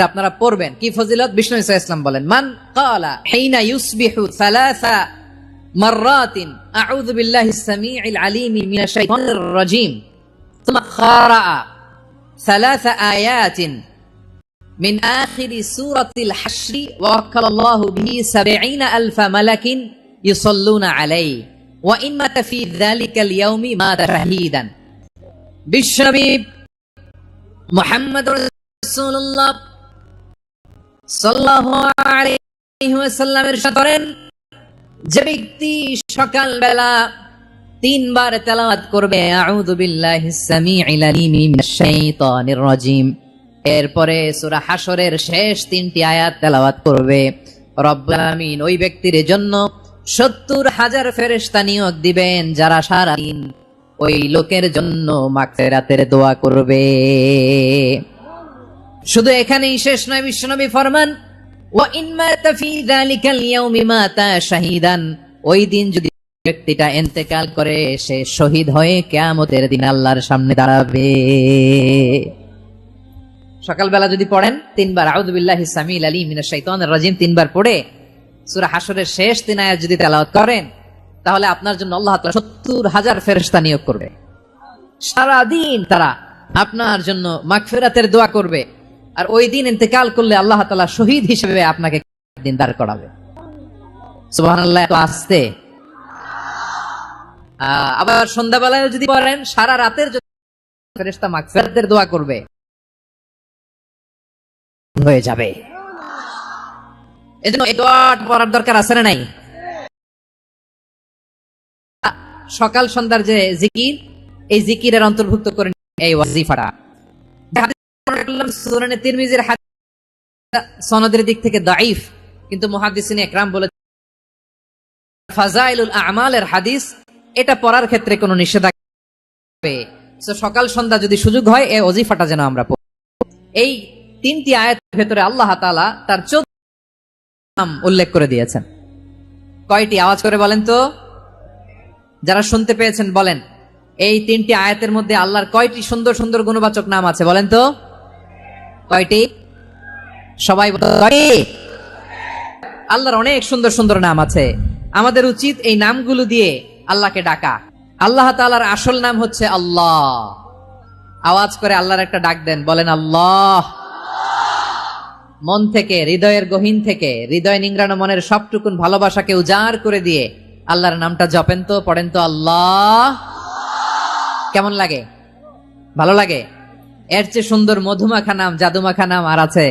এটা আপনারা পড়বেন কি ফজিলত বিষ্ণু ইসা ইসলাম বলেন মান কালা হিনা ইউসবিহু সালাসা মাররাতিন আউযু বিল্লাহি সামিউল আলিম মিনাশ শাইতানির রাজিম ثم قرأ ثلاث آيات من آخر سورة الحشر ووكل الله به سبعين ألف ملك يصلون عليه وإن مات في ذلك اليوم مات شهيدا বিশ্বনবী মোহাম্মদ রাসূলুল্লাহ সাল্লাল্লাহু আলাইহি ওয়াসাল্লামের সাথে করেন যে ব্যক্তি সকালবেলা তিনবার তেলাওয়াত করবে, আউযু বিল্লাহিস সামিউল আলিম মিনাশ শাইতানির রাজিম। এরপরে সূরা হাশরের শেষ তিনটি আয়াত তেলাওয়াত করবে, রব্বুল আলামিন ওই ব্যক্তির জন্য সত্তর হাজার ফেরেশতা নিয়োগ দিবেন, যারা সারা দিন ওই লোকের জন্য মাগফিরাতের দোয়া করবে। শুধু এখানেই শেষ নয়, বিশ্বনবী ফরমান ওই দিন যদি ব্যক্তিটা ইন্তেকাল করে সে শহীদ হয়ে কিয়ামতের দিন আল্লাহর সামনে দাঁড়াবে। সকালবেলা যদি পড়েন, তিনবার, আউযু বিল্লাহি সামিল আলী মিনা শাইতানির রাজিম তিনবার পড়ে সূরা হাসরের শেষ তিন আয়াত যদি তেলাওয়াত করেন, তাহলে আপনার জন্য আল্লাহ তাআলা 70 হাজার ফেরেশতা নিয়োগ করবে। সারাদিন তারা আপনার জন্য মাগফিরাতের দোয়া করবে। আর ওই দিন ইন্তেকাল করলে আল্লাহ তালা শহীদ হিসেবে আপনাকে দিন দাঁড় করাবে। এত আসতে। আবার সন্ধ্যাবেলায় যদি পড়েন সারা রাতের ফেরেশতা দোয়া করবে, হয়ে যাবে। এজন্য এই দোয়াটা পড়ার দরকার আছে না নাই? সকাল সন্ধ্যার যে জিকির, এই জিকিরের অন্তর্ভুক্ত করে এই ওয়াজিফাটা। তিরমিজির হাদিস সনদের দিক থেকে দাইফ কিন্তু মুহাদ্দিসিন একরাম বলে ফাজাইলুল আমালের হাদিস, এটা পড়ার ক্ষেত্রে কোনো নিষেধাজ্ঞা সকাল সন্ধ্যা যদি সুযোগ হয় এই ওজিফাটা যেন আমরা এই তিনটি আয়াতের ভেতরে আল্লাহ তাআলা তার চোদ্দ উল্লেখ করে দিয়েছেন। কয়টি? আওয়াজ করে বলেন তো। যারা শুনতে পেয়েছেন, বলেন। এই তিনটি আয়াতের মধ্যে আল্লাহর কয়টি সুন্দর সুন্দর গুণবাচক নাম আছে, বলেন তো। কয়টি? সবাই আল্লাহর অনেক সুন্দর সুন্দর নাম আছে। আমাদের উচিত এই নামগুলো দিয়ে আল্লাহকে ডাকা। আল্লাহ তাআলার আসল নাম হচ্ছে আল্লাহ। আওয়াজ করে আল্লাহর একটা ডাক দেন, বলেন আল্লাহ। মন থেকে, হৃদয়ের গহীন থেকে, হৃদয় নিংড়ানো মনের সবটুকুন ভালোবাসাকে উজাড় করে দিয়ে আল্লাহর নামটা জপেন তো, পড়েন তো আল্লাহ। কেমন লাগে? ভালো লাগে? এর চেয়ে সুন্দর মধুমাখা নাম জাদুমাখা নাম আর আছে?